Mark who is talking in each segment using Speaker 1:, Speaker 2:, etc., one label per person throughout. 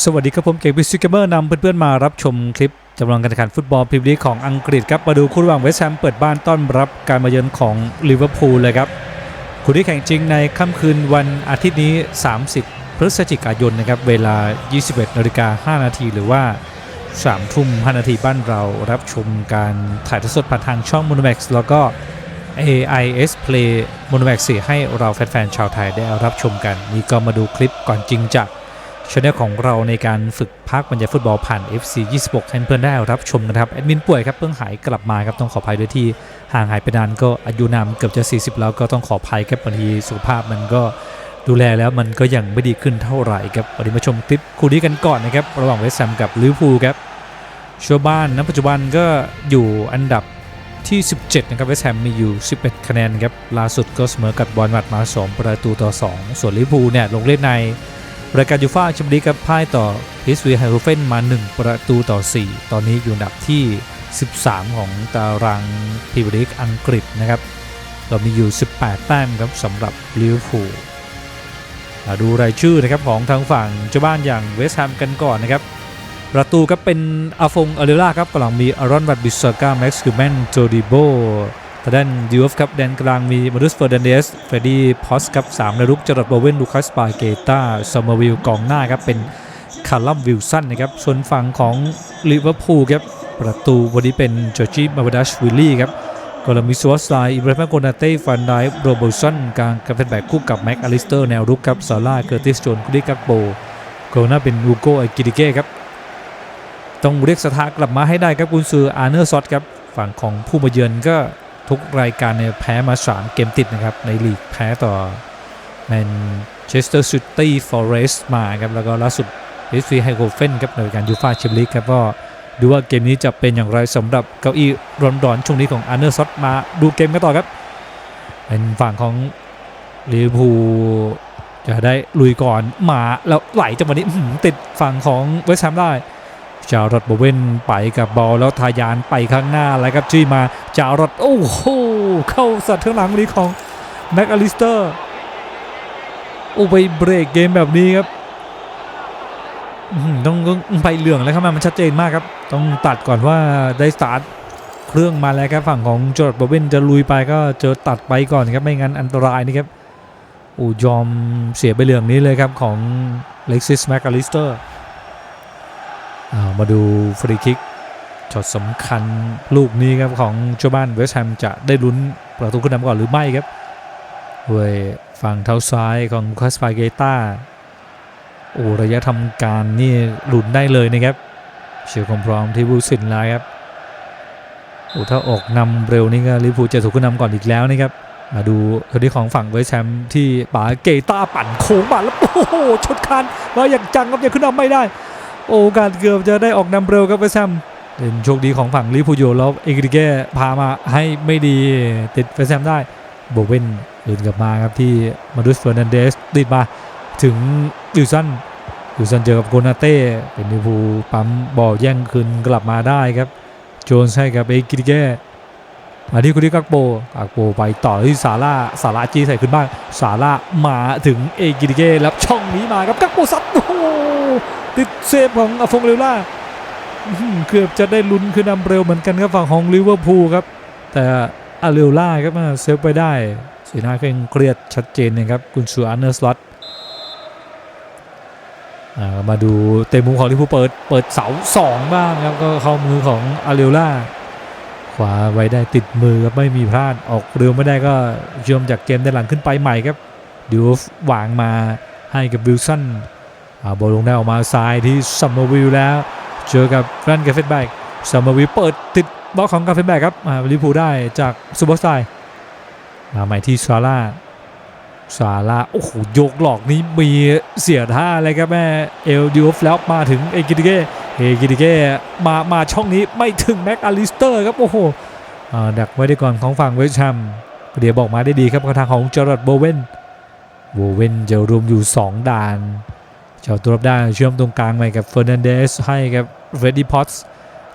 Speaker 1: สวัสดีครับผมเก่งบิสเกเมอร์นำเพื่อนๆมารับชมคลิปจำลองการแข่งขันฟุตบอลพรีเมียร์ลีกของอังกฤษครับมาดูคู่ระหว่างเวสต์แฮมเปิดบ้านต้อนรับการมาเยือนของลิเวอร์พูลเลยครับคู่ที่แข่งจริงในค่ำคืนวันอาทิตย์นี้ 30 พฤศจิกายนนะครับเวลา 21นาฬิกา5นาทีหรือว่า 3 ทุ่ม 5 นาทีบ้านเรารับชมการถ่ายทอดสดผ่านทางช่อง m o n o m a x แล้วก็ AIS Play m o n o m a x 4ให้เราแฟนๆชาวไทยได้รับชมกัน นี่ก็มาดูคลิปก่อนจริงจาก ช anel ของเราในการฝึกพักบรรยายฟุตบอลผ่าน FC 26ให้เพื่อนได้รับชมกันครับ แอดมินป่วยครับเพิ่งหายกลับมาครับต้องขออภัยด้วยที่ห่างหายไปนานก็อายุนามเกือบจะ 40 แล้วก็ต้องขออภัยครับบางทีสุขภาพมันก็ดูแลแล้วมันก็ยังไม่ดีขึ้นเท่าไหร่ครับวันนี้มาชมคลิปคู่นี้กันก่อนนะครับระหว่างเวสต์แฮมกับลิเวอร์พูลครับชัวบ้านณปัจจุบันก็อยู่อันดับที่ 17 นะครับเวสต์แฮมมีอยู่ 11 คะแนนครับล่าสุดก็เสมอกับบอลมัดมา 2 ประตูต่อ 2 ส่วนลิเวอร์พูลเนี่ยลงเล่นใน รายการยูฟ่าแชมเปี้ยนลีกครับพ่ายต่อพิสวีไฮโรเฟนมา 1 ประตูต่อ 4 ตอนนี้อยู่อันดับที่ 13 ของตารางพรีเมียร์ลีกอังกฤษนะครับเรามีอยู่ 18 แต้มครับสำหรับลิเวอร์พูลมาดูรายชื่อนะครับของทางฝั่งเจ้าบ้านอย่างเวสต์แฮมกันก่อนนะครับประตูก็เป็นอาฟงอเรล่าครับกำลังมีอารอนวัตบิสกาแม็กซ์คิวแมนโจดิโบ ทางด้านดิวฟครับแดนกลางมีมารุสเฟอร์นันเดสเฟรดดี้พอสครับสามในรุกจรดโบเวนลูคัสปาเกต้าซามวิลกองหน้าครับเป็นคาร์ลัมวิลสันนะครับส่วนฝั่งของลิเวอร์พูลครับประตูวันนี้เป็นจอร์จิมาวดัชวิลลี่ครับก็เรามีซัวสไลอิบราฮิมโกนาเต้ฟันไดโรโบสันกลางกับเป็นแบกคู่กับแม็กอลิสเตอร์แนวรุกครับซาร่าเกอร์ติสโจนคุดิกักโบโกหน้าเป็นอูโกไอกิดิเก้ครับต้องเรียกสถากลับมาให้ได้ครับกุนซืออาร์เนอร์ซอตครับฝั่งของผู้มาเยือนก็ ทุกรายการเนี่ยแพ้มา 3 เกมติดนะครับ ในลีกแพ้ต่อแมนเชสเตอร์ซิตี้ฟอเรสต์มาครับ แล้วก็ล่าสุดเอสฟีไฮโกเฟนครับในรายการยูฟาแชมเปี้ยนลีกครับก็ดูว่าเกมนี้จะเป็นอย่างไรสำหรับเก้าอี้ร้อนๆช่วงนี้ของอาร์เนอร์ซอตมาดูเกมกันต่อครับเป็นฝั่งของลิเวอร์พูลจะได้ลุยก่อนมาแล้วไหลจังหวะนี้ติดฝั่งของเวสต์แฮมได้ จารดโบเวนไปกับบอลแล้วทายานไปข้างหน้าแล้วครับจี้มาจารดโอ้โหเข้าสัตว์ข้างหลังนี้ของแม็กอลิสเตอร์โอ้ไปเบรกเกมแบบนี้ครับต้องไปเหลืองแล้วครับมันชัดเจนมากครับ ต้องตัดก่อนว่าได้สตาร์ทเครื่องมาแล้วครับฝั่งของจอร์ดโบเวนจะลุยไปก็เจอตัดไปก่อนครับไม่งั้นอันตรายนี่ครับอ้ยอมเสียไปเหลืองนี้เลยครับของเล็กซิสแม็กอลิสเตอร์ มาดูฟรีคิกช็อตสำคัญลูกนี้ครับของเจ้าบ้านเวสต์แฮมจะได้ลุ้นประตูขึ้นนำก่อนหรือไม่ครับด้วยฝั่งเท้าซ้ายของคัสฟาเกต้าโอ้ระยะทำการนี่ลุ้นได้เลยนะครับเชียร์ความพร้อมที่บูสินแล้วครับโอ้ถ้าออกนำเร็วนี่ก็ลิเวอร์พูจะถูกขึ้นนำก่อนอีกแล้วนะครับ มาดูคนที่ของฝั่งเวสแฮมที่ป๋าเกต้าปั่นโค้งมาแล้วโอ้โหชดคันมาอย่างจังครับยังขึ้นนำไม่ได้ โอกาสเกือบจะได้ออกนำเร็วครับเวสต์แฮมเป็นโชคดีของฝั่งลิเวอร์พูลอยู่แล้วเอกริเก้พามาให้ไม่ดีติดเวสต์แฮมได้โบเวนเดินกลับมาครับที่มาดุสเฟอร์นันเดสติดมาถึงวิลสันวิลสันเจอกับโกนาเต้เป็นลิพูปั๊มบอลแย่งคืนกลับมาได้ครับโจนส์ให้กับเอกริเก้มาที่คุดิกักโปกักโปไปต่อที่ซาร่าซาร่าจีใส่ขึ้นบ้างซาร่ามาถึงเอกิริเก้แล้วช่องนี้มาครับกักโปซัดโอ้โห ติดเซฟของอฟงเรล่าเกือบจะได้ลุ้นคือนำเร็วเหมือนกันครับฝั่งของลิเวอร์พูลครับ แต่อาเรลล่าครับมาเซฟไปได้ สีหน้าเคร่งเครียดชัดเจนนะครับกุนซูอันเนอร์สล็อตมาดูเต็มมุมของลิเวอร์พูลเปิดเปิดเสาสองบ้างครับก็เข้ามือของอาเรลล่าขวาไว้ได้ติดมือครับไม่มีพลาดออกเร็วไม่ได้ก็เชื่อมจากเกมด้านหลังขึ้นไปใหม่ครับดิวฟวางมาให้กับวิลสัน อาบอลลงได้ออกมาซ้ายที่ซัมเมอร์วิลแล้ว เจอกับแฟรนกาเฟนแบกซัมเมอร์วิลเปิดติดบล็อกของกาเฟนแบกครับอ่าลิพูได้จากซูเปอร์สไตล์มาใหม่ที่ซาร่าซาร่าโอ้โหยกหลอกนี้มีเสียท่าเลยครับแม่เอลดิโอฟแล้วมาถึงเอกิติเก้เอกิติเก้มามาช่องนี้ไม่ถึงแม็กอลิสเตอร์ครับโอ้โหดักไว้ได้ก่อนของฝั่งเวสต์แฮมเดี๋ยวบอกมาได้ดีครับทางของจอร์ดโบเวนโบเวนจะรวมอยู่ 2 ด่าน เจ้าตัวรับได้เชื่อมตรงกลางไปกับเฟอร์นันเดสให้กับเฟรดดี้พอตส์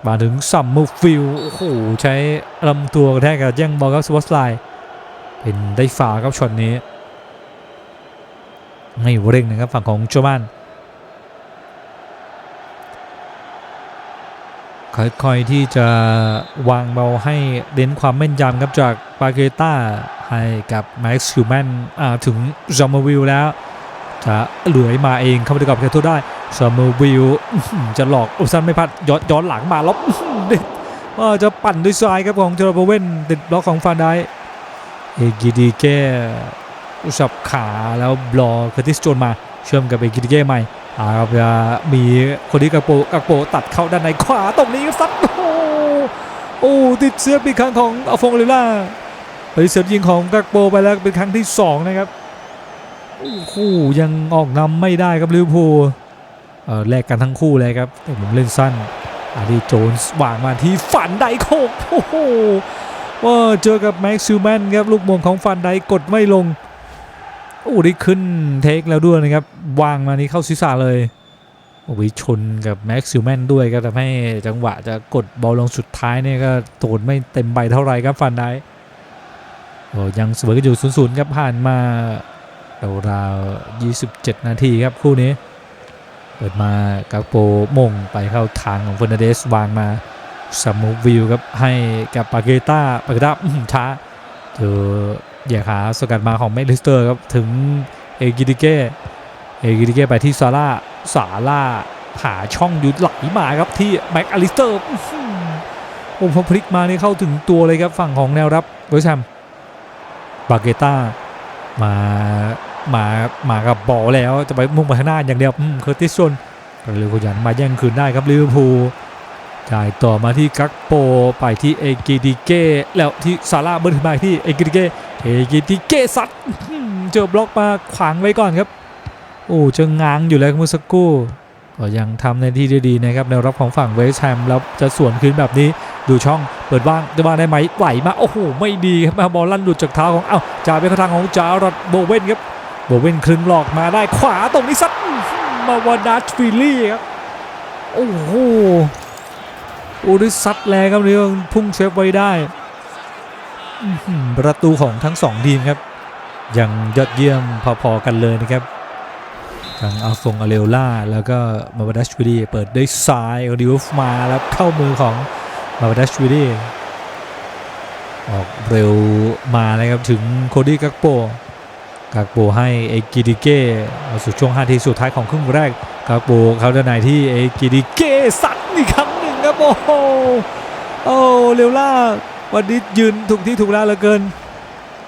Speaker 1: มาถึงซัมเมอร์ฟิลโอ้โหใช้ลำตัวกระแทกกับแย่งบอลครับสปอตไลน์เป็นได้ฟาครับช็อตนี้ไม่เร่งนะครับฝั่งของโจมานค่อยๆที่จะวางเบาให้เน้นความแม่นยำครับจากปาเกต้าให้กับแม็กซ์คิวแมนถึงจอมวิลแล้ว จะเหลือยมาเองเข้าไปกับแคทโทได้ซามวิลจะหลอกอุซันไม่พลาดย้อนย้อนหลังมาล้วอื้อหือเด็ดจะปั่นด้วยซ้ายครับของเจอร์โบเวนติดบล็อกของฟานไดเอกิดีเก้สับขาแล้วบลอคอร์ติสโจนมาเชื่อมกับเอกิดีเก้ใหม่อาครับจะมีคนที่กักโปกักโปตัดเข้าด้านในขวาตรงนี้ก็ซัดโอ้โหโอ้ติดเสื้อปีกครั้งของอฟงเลล่าไปเสิร์ฟยิงของกักโปไปแล้วเป็นครั้งที่สองนะครับ โอ้โหยังออกนำไม่ได้ครับลิเวอร์พูลเออแลกกันทั้งคู่เลยครับแต่ผมเล่นสั้นอาดีโจนส์วางมาที่ฝันไดโคกโอ้โหว่าเจอกับแม็กซิลแมนครับลูกมงของฟันไดกดไม่ลงโอ้ได้ขึ้นเทคแล้วด้วยนะครับวางมานี้เข้าศีรษะเลยโอ้ยชนกับแม็กซิลแมนด้วยก็ทำให้จังหวะจะกดบอลลงสุดท้ายเนี่ยก็โตนไม่เต็มใบเท่าไหร่ครับฟันไดโอ้ยังเสมอกันอยู่ศูนย์ๆครับผ่านมา ราวๆ27 นาทีครับคู่นี้ เปิดมากาโปมงไปเข้าทางของเฟอร์นันเดสวางมาสมูวิลครับให้กับปาเกต้าปาเกต้าช้าเจอเหยียขาสกัดมาของแมคลิสเตอร์ครับถึงเอกิดิเก้เอกิดิเก้ไปที่ซาร่าซาร่าหาช่องยุดไหลมาครับที่แม็กอลิสเตอร์โอ้พอพลิกมานี่เข้าถึงตัวเลยครับฝั่งของแนวรับเวสต์แฮมปาเกต้ามา มามากับบอลแล้วจะไปมุ่งไปข้างหน้าอย่างเดียวเคอร์ติสชนก็เลยขยันมาแย่งคืนได้ครับลิเวอร์พูลจ่ายต่อมาที่กักโปไปที่เอกิดิเก้แล้วที่ซาร่าเบิร์นขึ้นมาที่เอกิดิเก้เอกิดิเก้ซัดเจอบล็อกมาขวางไว้ก่อนครับโอ้เจอง้างอยู่แล้วเมื่อสักครู่ก็ยังทำในที่ได้ดีนะครับแนวรับของฝั่งเวสต์แฮมแล้วจะสวนคืนแบบนี้ดูช่องเปิดว่างจะมาได้ไหมไหวมาโอ้โหไม่ดีครับมาบอลลั่นหลุดจากเท้าของเอ้าจ่ายไปทางของจารอดโบเวนครับ โบเวนคลึงหลอกมาได้ขวาตรงนี้ซัดมาวาดัชฟิลลี่ครับ โอ้โหอ้ได้ซัดแรงครับเรื่องพุ่งเซฟไว้ได้ ประตูของทั้งสองทีมครับ ยังยอดเยี่ยมพอๆกันเลยนะครับทางอาฟงอาเลล่าแล้วก็มาวาดัชฟิลลี่เปิดได้ซ้ายดิวฟมาแล้วเข้ามือของมาวาดัชวิดีออกเร็วมานะครับถึงโคดี้กักโป กักโปให้เอกิดิเก้เอาสู่ช่วง5ทีสุดท้ายของครึ่งแรกกักโปเขาด้านในที่เอกิดิเก้สัดอีกครั้งหนึ่งครับโอ้โหโอ้เร็วล่าวันนี้ยืนถูกที่ถูกแล้วเหลือเกิน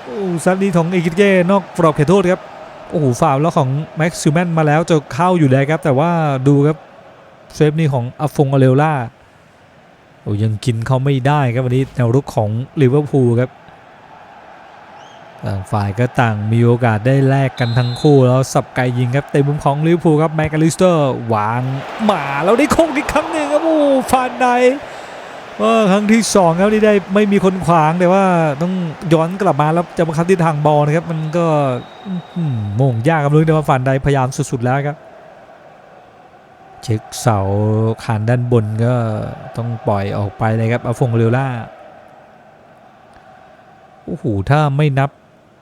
Speaker 1: โอ้ซัดนี้ของเอกิดิเก้นอกกรอบเขตโทษครับโอ้โหฝ่าวแล้วของแม็กซ์ซิลแมนมาแล้วจะเข้าอยู่แล้วครับ แต่ว่าดูครับเซฟนี้ของอาฟงอาเรลล่าโอ้ยังกินเขาไม่ได้ครับวันนี้แนวรุกของลิเวอร์พูลครับ ต่างฝ่ายก็ต่างมีโอกาสได้แลกกันทั้งคู่แล้วสับไกยิงครับเต็มมุมของลิเวอร์พูลครับแมคอลิสเตอร์วางหมาแล้วได้โค้งอีกครั้งหนึ่งครับโอ้ฟานไดว่าครั้งที่สองครับที่ได้ไม่มีคนขวางแต่ว่าต้องย้อนกลับมาแล้วจะมาคับที่ทางบอลนะครับ มันก็มงยากครับรู้แต่ว่าฟานไดพยายามสุดๆแล้วครับ เช็คเสาคานด้านบนก็ต้องปล่อยออกไปเลยครับอาฟงเรล่าโอ้โหถ้าไม่นับ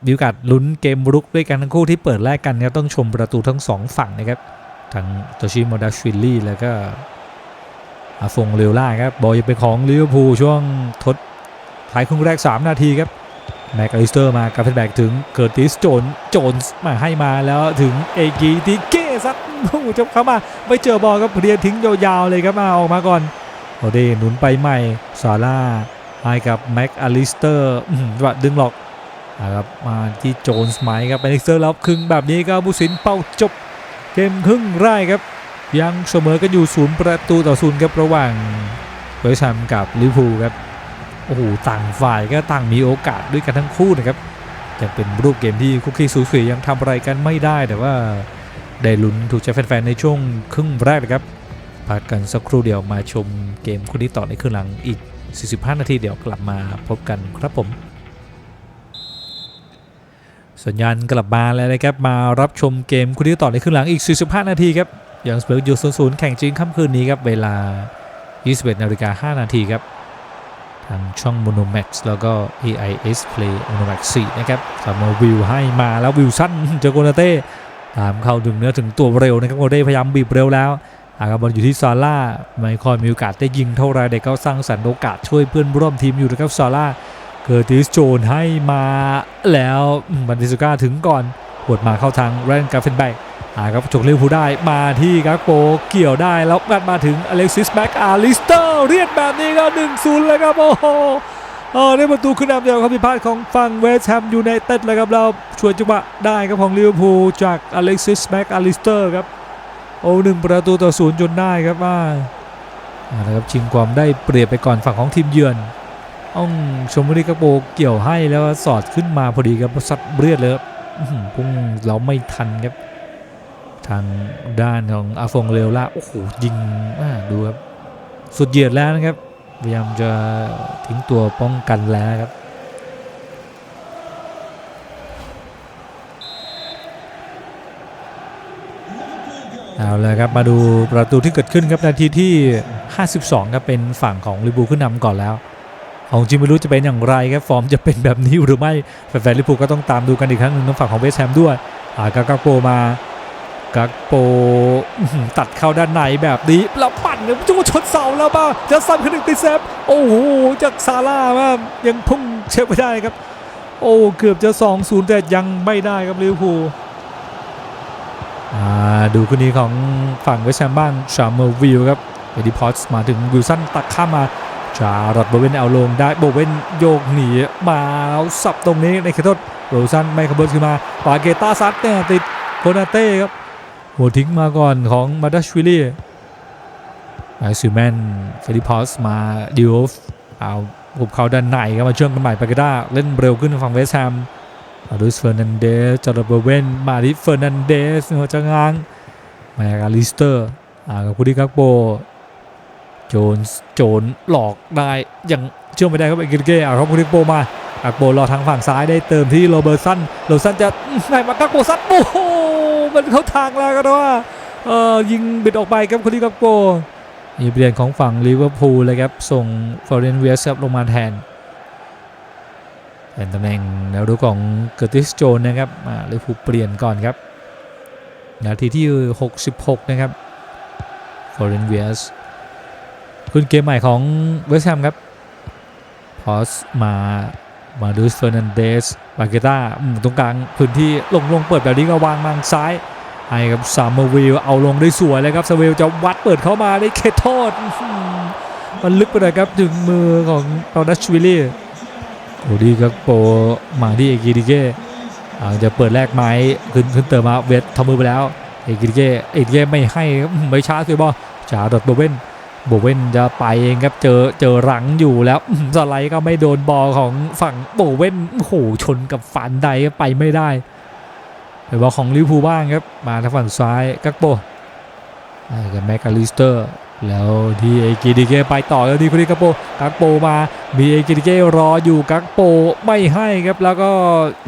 Speaker 1: มีโอกาสลุ้นเกมรุกด้วยกันทั้งคู่ที่เปิดแรกกันครับต้องชมประตูทั้งสองฝั่งนะครับทั้งโตชิโมดาชิลลี่แล้วก็อาฟงเรลล่าครับบอลยังเป็นของลิเวอร์พูลช่วงทดท้ายครึ่งแรก 3 นาทีครับแม็กอลิสเตอร์มากับแบกถึงเกิร์ติสโจนโจนมาให้มาแล้วถึงเอกีติเกซัดโอ้โหจะเข้ามาไม่เจอบอลครับเรียนทิ้งยาวๆเลยครับมาออกมาก่อนโอเดหนุนไปใหม่ซาร่าให้กับแม็กอลิสเตอร์ว่าดึงหลอก นะครับมาที่โจนส์ไหมครับอลิสเตอร์แล้วครึ่งแบบนี้ก็บุสินเป้าจบเกมครึ่งแรกครับ ยังเสมอกันอยู่ศูนย์ประตูต่อศูนย์ครับระหว่างเวสต์แฮมกับลิเวอร์พูลครับโอ้โหต่างฝ่ายก็ต่างมีโอกาสด้วยกันทั้งคู่นะครับยังเป็นรูปเกมที่คุกคีสูสียังทำอะไรกันไม่ได้แต่ว่าได้ลุ้นถูกใจแฟนๆในช่วงครึ่งแรกนะครับพักกันสักครู่เดียวมาชมเกมคู่นี้ต่อในครึ่งหลังอีก 45 นาทีเดี๋ยวกลับมาพบกันครับผม สัญญาณกลับมาแล้วนะครับมารับชมเกมคู่นี้ต่อในครึ่งหลังอีก 45 นาทีครับยังสเปอร์อยู่ศูนย์แข่งจริงค่ำคืนนี้ครับเวลา 21นาฬิกา5นาทีครับทางช่อง Monomax แล้วก็ AIS Play Monomax 4 นะครับสามารถวิวให้มาแล้ววิวสั้นเจอโกนาเต้ตามเข้าถึงเนื้อถึงตัวเร็วนะครับโกเด้พยายามบีบเร็วแล้วหากาบอลอยู่ที่ซาร่าไม่ค่อยมีโอกาสได้ยิงเท่าไรแต่ก็สร้างสรรค์โอกาสช่วยเพื่อนร่วมทีมอยู่นะครับซาร่า เกิร์ติสโจนให้มาแล้วบันดิสุก้าถึงก่อนหวดมาเข้าทางแรนกาเฟนแบกหาครับจกเลี้ยวผู้ได้มาที่กักโปเกี่ยวได้แล้วงัดมาถึงอเล็กซิสแบ็กอาลิสเตอร์เรียกแบบนี้ก็หนึ่งศูนย์เลยครับโอ้โหเออได้ประตูขึ้นนำเดียวครับผิดพลาดของฝั่งเวสต์แฮมยูไนเต็ดเลยครับเราช่วยจังหวะได้ครับของลิเวอร์พูลจากอเล็กซิสแม็กอลิสเตอร์ครับโอ้หนึ่งประตูต่อศูนย์จนได้ครับว่าเอาละครับชิงความได้เปรียบไปก่อนฝั่งของทีมเยือน อ้องชมบุรีกระโปเกี่ยวให้แล้วสอดขึ้นมาพอดีครับซัดเบียดเลยครับพุ่งเราไม่ทันครับ ทางด้านของอาฟงเรลล่าโอ้โหยิงดูครับสุดเหยียดแล้วนะครับพยายามจะทิ้งตัวป้องกันแล้วครับเอาลยครับมาดูประตูที่เกิดขึ้นครับนาทีที่ 52 ครับเป็นฝั่งของลิเวอร์พูขึ้นนำก่อนแล้ว ของจริงไม่รู้จะเป็นอย่างไรครับฟอร์มจะเป็นแบบนี้หรือไม่แฟนๆลิเวอร์พูลก็ต้องตามดูกันอีกครั้งหนึ่งทางฝั่งของเวสแฮมด้วยอากากาโปมากักโปตัดเข้าด้านในแบบนี้แล้วปั่นเนี่ยจุกชนเสาแล้วบ้าจะซ้ำขึ้นหนึ่งติเซฟโอ้โหจากซาร่าว่ายังพุ่งเช็คไม่ได้ครับ โอ้เกือบจะ2 0แต่ยังไม่ได้ครับลิเวอร์พูลอ่าดูคนนี้ของฝั่งเวสแฮมบ้างชาเมอร์วิลครับเอดิพอสมาถึงวิลสันตักข้ามมา จารอดโบเวนเอาลงได้โบเวนโยกหนีมาแล้วสับตรงนี้ในขอโทษโรซันไม่ขบวนขึ้นมาปาเกต้าซัดเนี่ยติดโคนาเต้ครับหัวทิ้งมาก่อนของมาดัชวิลลี่ไอซูแมนเฟริพอสมาดิโอฟเอาหุบเขาด้านในครับมาเชื่อมกันใหม่ปาเกด้าเล่นเร็วขึ้นฝั่งเวสต์แฮมมาดูสเฟอร์นันเดสจอร์ดเบเวนมาที่เฟอร์นันเดสหัวจะง้างแมกาลิสเตอร์อ่ากับคูดิกักโป โจนโจนหลอกได้ยังเชื่อไม่ได้ครับเอ็กเก้อ่าครับคูดิกักโปมากักโปรอทางฝั่งซ้ายได้เติมที่โรเบอร์สันโรเบอร์สันจะได้มากักโปซัดโอ้โหมันเข้าทางแล้วก็ว่าเออยิงบิดออกไปครับคนที่กัปโปมีเปลี่ยนของฝั่งลิเวอร์พูลเลยครับส่งฟอร์เรนเวสครับลงมาแทนเป็นตำแหน่งแนวรุกของเกอร์ติสโจนนะครับมาลิเวอร์พูลเปลี่ยนก่อนครับนาทีที่ 66 นะครับฟอร์เรนเวส ขึ้นเกมใหม่ของเวสต์แฮมครับพอสมามาดูสเฟอร์นันเดสบาเกต้าตรงกลางพื้นที่ลงลงเปิดแบบนี้ก็วางมังซ้ายให้กับซามเมอร์วิลเอาลงได้สวยเลยครับซาเวลจะวัดเปิดเข้ามาได้เขตโทษมันลึกไปหน่อยครับถึงมือของตอดัชวิลลี่โอ้ดีครับโปมาที่เอกิดิเก้าจะเปิดแรกไม้ขึ้นขึ้นเติมมาเวททำมือไปแล้วเอกิดิเก้เอกิดิเก้ไม่ให้ไม่ช้าเลยบอลจ่าดอดโบเวน โบเวนจะไปเองครับเจอเจอหลังอยู่แล้วสไลด์ก็ไม่โดนบอลของฝั่งโบเวนโอ้โหชนกับฟันใดไปไม่ได้ไปบอลของลิวพูบ้างครับมาทางฝั่งซ้ายกักโปกับแมคคาลิสเตอร์แล้วที่เอกิดิเกไปต่อแล้วที่คุริกักโปกักโปมามีเอกิดิเกรออยู่กักโปไม่ให้ครับแล้วก็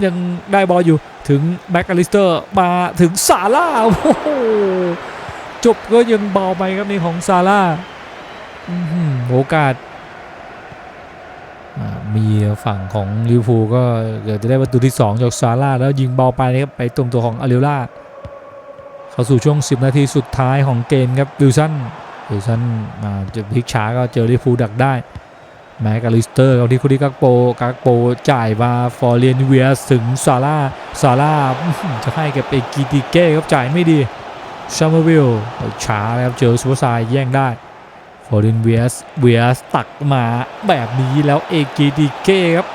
Speaker 1: ยังได้บอลอยู่ถึงแมคคาลิสเตอร์มาถึงซาร่าโอ้โหจบก็ยังเบาไปครับนี่ของซาร่า โอกาสมีฝั่งของลิวพูก็เกิดจะได้ประตูที่2จากซาร่าแล้วยิงเบอลไปนะครับไปตรงตัวของอาริล่าเข้าสู่ช่วง 10 นาทีสุดท้ายของเกมครับวิลสันวิลสันมาจะพลิกช้าก็เจอลิวพูดักได้แม็กอลิสเตอร์กับที่คุดิกักโปกักโปจ่ายมาฟอร์เรียนเวียสถึงซาร่าซาร่าจะให้กับเอกิติเก้ครับจ่ายไม่ดีชามาวิลช้าแล้วเจอซูเปอร์ไซแย่งได้ ฟอร์ดินเวียสเวียสตักมาแบบนี้แล้วเอกีดีเก้ครับ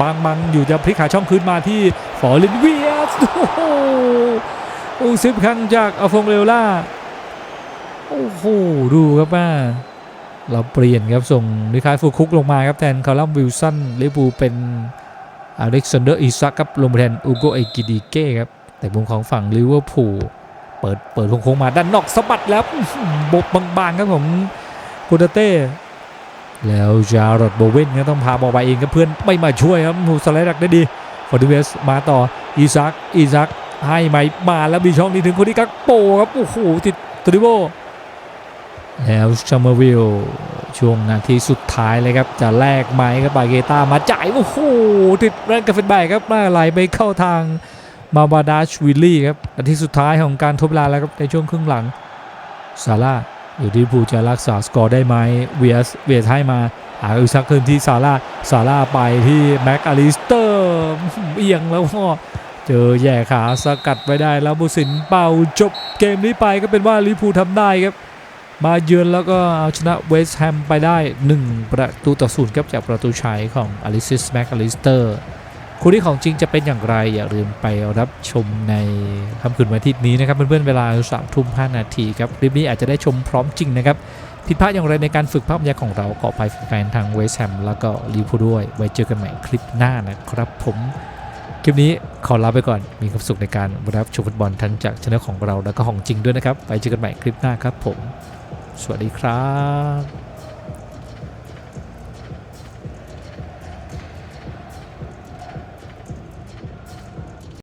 Speaker 1: บางบังอยู่จะพลิกขาช่องคืนมาที่ฟอร์ดินเวียสโอ้โหโอ้ซิบครั้งจากอาฟงเรลล่าโอ้โหดูครับว่าเราเปลี่ยนครับส่งนิคายฟูคุกลงมาครับแทนคาร์ลัมวิลสันลิเวอร์พูเป็นอเล็กซานเดอร์อิซักครับลงมาแทนอูโกเอกิดีเก้ครับแต่มุมของฝั่งลิเวอร์พูลเปิดเปิดโค้งมาด้านนอกสะบัดแล้วบบบางๆครับผม กูเตเต้แล้วจารอดโบเวนก็ต้องพาบอลไปเองครับเพื่อนไม่มาช่วยครับมูสไลด์ดักได้ดีฟอร์ดิเวสมาต่ออีซักอีซักให้ไหมมาแล้วมีช่องนี้ถึงคนที่กักโปครับโอ้โหติดตริโบแล้วชามาวิลช่วงนาทีสุดท้ายเลยครับจะแลกไหมครับบาเกต้ามาจ่ายโอ้โหติดแรงกระเฟนแบกครับมาไหลไปเข้าทางมาบาดาชวิลลี่ครับนาทีสุดท้ายของการทบลาแล้วครับในช่วงครึ่งหลังซาร่า อยู่ที่ผู้จะรักษาสกอร์ได้ไหมเวียสเวียสให้มาหาอุซักคืนที่ซาร่าซาร่าไปที่แม็กอลิสเตอร์เอียงแล้วก็เจอแย่ขาสกัดไว้ได้แล้วบุสินเป่าจบเกมนี้ไปก็เป็นว่าลิพูทำได้ครับ มาเยือนแล้วก็เอาชนะเวสต์แฮมไปได้ 1 ประตูต่อศูนย์ครับจากประตูชัยของอลิซิสแม็กอลิสเตอร์ คู่นี้ของจริงจะเป็นอย่างไร อย่าลืมไปรับชมในค่ำคืนวันอาทิตย์นี้นะครับ เพื่อนๆเวลาสามทุ่มห้านาทีครับคลิปนี้อาจจะได้ชมพร้อมจริงนะครับผิดพลาดอย่างไรในการฝึกภาพรรยายของเราขอไปแฟนทางเวสแฮมแล้วก็ลิเวอร์พูด้วย ไว้เจอกันใหม่คลิปหน้านะครับผมคลิปนี้ขอลาไปก่อนมีความสุขในการรับชมฟุตบอลทั้งจากช่องของเราแล้วก็ของจริงด้วยนะครับไว้เจอกันใหม่คลิปหน้าครับผม สวัสดีครับ